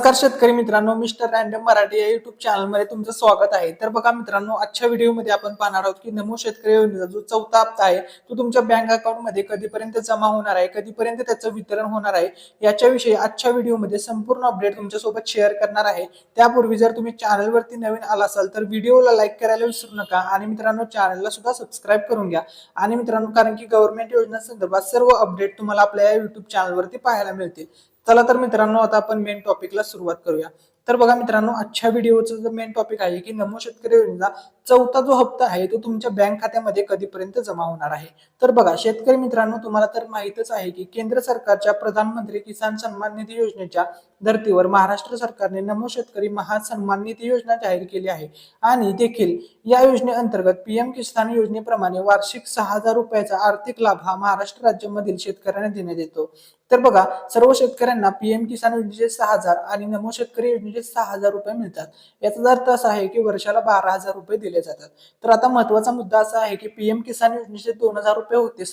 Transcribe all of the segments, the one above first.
नमस्कार शेतकरी मित्रांनो मिस्टर रँडम मराठी या युट्यूब चॅनलमध्ये तुमचं स्वागत आहे. तर बघा मित्रांनो आजच्या व्हिडिओमध्ये आपण पाहणार आहोत की नमो शेतकरी योजनेचा जो चौथा हप्ता आहे तो तुमच्या बँक अकाउंटमध्ये कधीपर्यंत जमा होणार आहे कधीपर्यंत त्याचं वितरण होणार आहे याच्याविषयी आजच्या व्हिडिओमध्ये संपूर्ण अपडेट तुमच्यासोबत शेअर करणार आहे. त्यापूर्वी जर तुम्ही चॅनलवरती नवीन आला असाल तर व्हिडिओला लाईक करायला विसरू नका आणि मित्रांनो चॅनलला सुद्धा सबस्क्राईब करून घ्या. आणि मित्रांनो कारण की गव्हर्नमेंट योजना संदर्भात सर्व अपडेट तुम्हाला आपल्या या युट्यूब चॅनलवरती पाहायला मिळतील. चला तर मित्रांनो आता आपण मेन टॉपिकला सुरुवात करूया. तर बघा मित्रांनो आजच्या व्हिडिओचा जो मेन टॉपिक आहे की नमो शेतकरी योजनेचा चौथा जो हप्ता आहे तो तुमच्या बँक खात्यामध्ये कधीपर्यंत जमा होणार आहे? तर बघा शेतकरी मित्रांनो तुम्हाला तर माहितच आहे की केंद्र सरकारच्या प्रधानमंत्री किसान सन्मान निधी योजनेच्या धर्तीवर महाराष्ट्र सरकारने नमो शेतकरी महासन्मान निधी योजना जाहीर केली आहे. आणि देखील या योजनेअंतर्गत पीएम किसान योजनेप्रमाणे वार्षिक सहा हजार रुपयाचा आर्थिक लाभ हा महाराष्ट्र राज्यामधील शेतकऱ्यांना देण्यात येतो. तर बघा सर्व शेतकऱ्यांना पीएम किसान योजनेचे सहा हजार आणि नमो शेतकरी योजने म्हणजे सहा हजार रुपये मिळतात. याचा अर्थ असा आहे की वर्षाला बारा हजार रुपये दिले जातात. तर आता महत्त्वाचा मुद्दा असा आहे की पीएम किसान योजनेचे दोन हजार रुपये होते.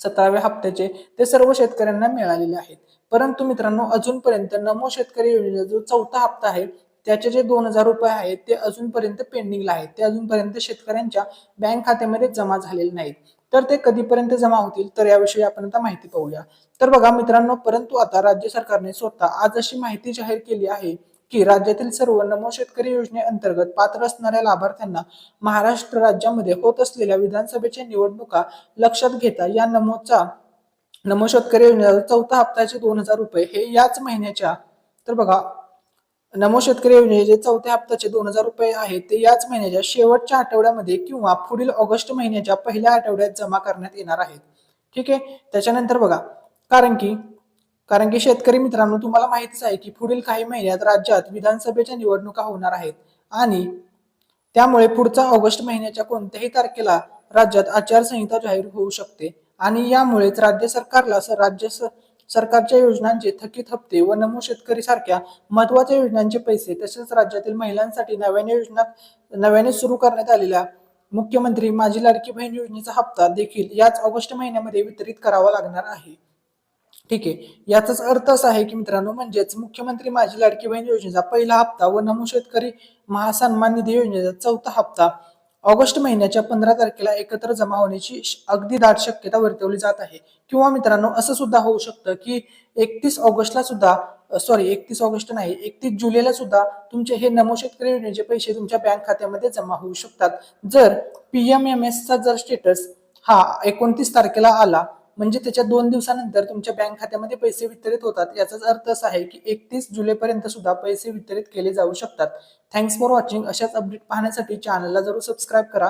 सतराव्या हप्त्याचे ते सर्व शेतकऱ्यांना मिळालेले आहेत. परंतु मित्रांनो अजूनपर्यंत नमो शेतकरी योजनेचा जो चौथा हप्ता आहे त्याचे जे दोन हजार रुपये आहेत ते अजूनपर्यंत पेंडिंगला आहेत. ते अजूनपर्यंत शेतकऱ्यांच्या बँक खात्यामध्ये जमा झालेले नाहीत. तर ते कधीपर्यंत जमा होतील तर याविषयी आपण आता माहिती पाहूया. तर बघा मित्रांनो परंतु आता राज्य सरकारने स्वतः आज अशी माहिती जाहीर केली आहे की राज्यातील सर्व नमो शेतकरी योजनेअंतर्गत पात्र असणाऱ्या लाभार्थ्यांना महाराष्ट्र राज्यामध्ये होत असलेल्या विधानसभेच्या निवडणुका लक्षात घेता या नमोचा नमो शेतकरी योजनेचा चौथा हप्त्याचे दोन हजार रुपये हे याच महिन्याच्या तर बघा नमो शेतकरी योजनेचे चौथ्या हप्त्याचे दोन हजार रुपये आहेत ते याच महिन्याच्या शेवटच्या आठवड्यामध्ये किंवा पुढील ऑगस्ट महिन्याच्या पहिल्या आठवड्यात जमा करण्यात येणार आहेत. ठीक आहे? त्याच्यानंतर बघा कारण की कारण की शेतकरी मित्रांनो तुम्हाला माहितीच आहे की पुढील काही महिन्यात राज्यात विधानसभेच्या निवडणुका होणार आहेत. आणि त्यामुळे पुढचा ऑगस्ट महिन्याच्या कोणत्याही तारखेला राज्यात आचारसंहिता जाहीर होऊ शकते. आणि यामुळेच राज्य सरकारला राज्य स- सरकारच्या योजनांचे थकीत हप्ते व नमो शेतकरी सारख्या महत्त्वाच्या योजनांचे पैसे तसेच राज्यातील महिलांसाठी नव्याने योजना नव्याने सुरू करण्यात आलेल्या मुख्यमंत्री माझी लाडकी बहीण योजनेचा हप्ता देखील याच ऑगस्ट महिन्यामध्ये वितरित करावा लागणार आहे. ठीक आहे. याचाच अर्थ असा आहे की मित्रांनो म्हणजेच मुख्यमंत्री माझी लाडकी बहीण योजनेचा पहिला हप्ता व नमो शेतकरी महासन्मान निधी योजनेचा चौथा हप्ता ऑगस्ट महिन्याच्या पंधरा तारखेला एकत्र जमा होण्याची अगदी दाट शक्यता वर्तवली जात आहे. किंवा मित्रांनो असं सुद्धा होऊ शकतं की एकतीस ऑगस्टला सुद्धा सॉरी एकतीस ऑगस्ट नाही एकतीस जुलैला सुद्धा तुमचे हे नमो शेतकरी योजनेचे पैसे तुमच्या बँक खात्यामध्ये जमा होऊ शकतात. जर पीएमएमएस चा जर स्टेटस हा एकोणतीस तारखेला आला म्हणजे त्याच्या दोन दिवसानंतर तुमच्या बँक खात्यामध्ये पैसे वितरित होतात. याचाच अर्थ असा आहे की एकतीस जुलैपर्यंत सुद्धा पैसे वितरित केले जाऊ शकतात. थँक्स फॉर वॉचिंग अशाच अपडेट पाहण्यासाठी चॅनलला जरूर सबस्क्राईब करा.